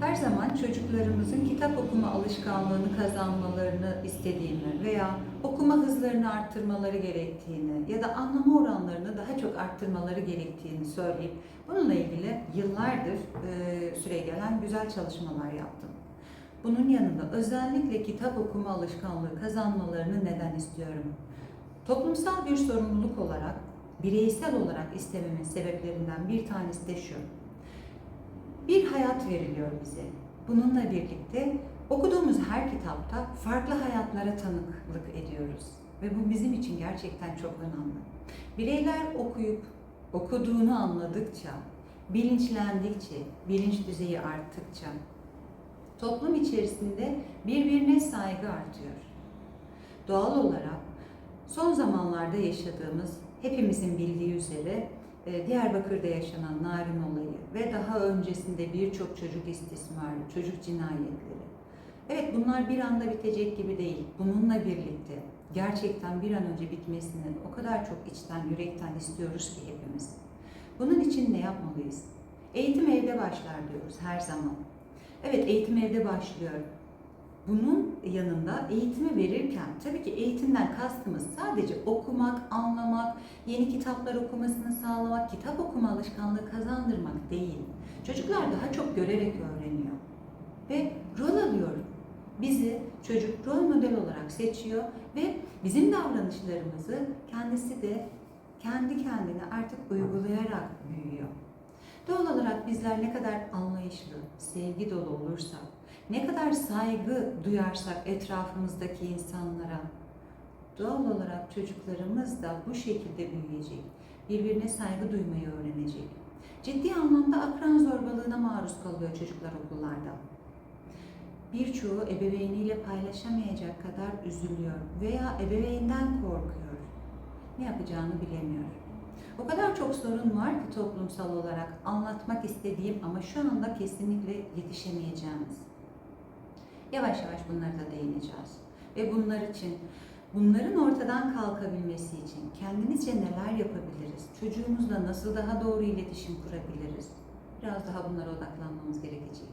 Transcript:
Her zaman çocuklarımızın kitap okuma alışkanlığını kazanmalarını istediğimi veya okuma hızlarını arttırmaları gerektiğini ya da anlama oranlarını daha çok arttırmaları gerektiğini söyleyip bununla ilgili yıllardır e, süre gelen güzel çalışmalar yaptım. Bunun yanında özellikle kitap okuma alışkanlığı kazanmalarını neden istiyorum? Toplumsal bir sorumluluk olarak, bireysel olarak istememin sebeplerinden bir tanesi de şu. Bir hayat veriliyor bize. Bununla birlikte okuduğumuz her kitapta farklı hayatlara tanıklık ediyoruz. Ve bu bizim için gerçekten çok önemli. Bireyler okuyup okuduğunu anladıkça, bilinçlendikçe, bilinç düzeyi arttıkça toplum içerisinde birbirine saygı artıyor. Doğal olarak son zamanlarda yaşadığımız hepimizin bildiği üzere Diyarbakır'da yaşanan narin olayı ve daha öncesinde birçok çocuk istismarı, çocuk cinayetleri. Evet bunlar bir anda bitecek gibi değil. Bununla birlikte gerçekten bir an önce bitmesini o kadar çok içten, yürekten istiyoruz ki hepimiz. Bunun için ne yapmalıyız? Eğitim evde başlar diyoruz her zaman. Evet eğitim evde başlıyor. Bunun yanında eğitimi verirken tabii ki eğitimden kastımız sadece okumak, anlamak, yeni kitaplar okumasını sağlamak, kitap okuma alışkanlığı kazandırmak değil. Çocuklar daha çok görerek öğreniyor ve rol alıyor. Bizi çocuk rol model olarak seçiyor ve bizim davranışlarımızı kendisi de kendi kendine artık uygulayarak büyüyor. Doğal olarak bizler ne kadar anlayışlı, sevgi dolu olursak, ne kadar saygı duyarsak etrafımızdaki insanlara, doğal olarak çocuklarımız da bu şekilde büyüyecek. Birbirine saygı duymayı öğrenecek. Ciddi anlamda akran zorbalığına maruz kalıyor çocuklar okullarda. Birçoğu ebeveyniyle paylaşamayacak kadar üzülüyor veya ebeveynden korkuyor. Ne yapacağını bilemiyor. O kadar çok sorun var ki toplumsal olarak anlatmak istediğim ama şu anda kesinlikle yetişemeyeceğimiz. Yavaş yavaş bunlara da değineceğiz. Ve bunlar için, bunların ortadan kalkabilmesi için kendimizce neler yapabiliriz? Çocuğumuzla nasıl daha doğru iletişim kurabiliriz? Biraz daha bunlara odaklanmamız gerekecek.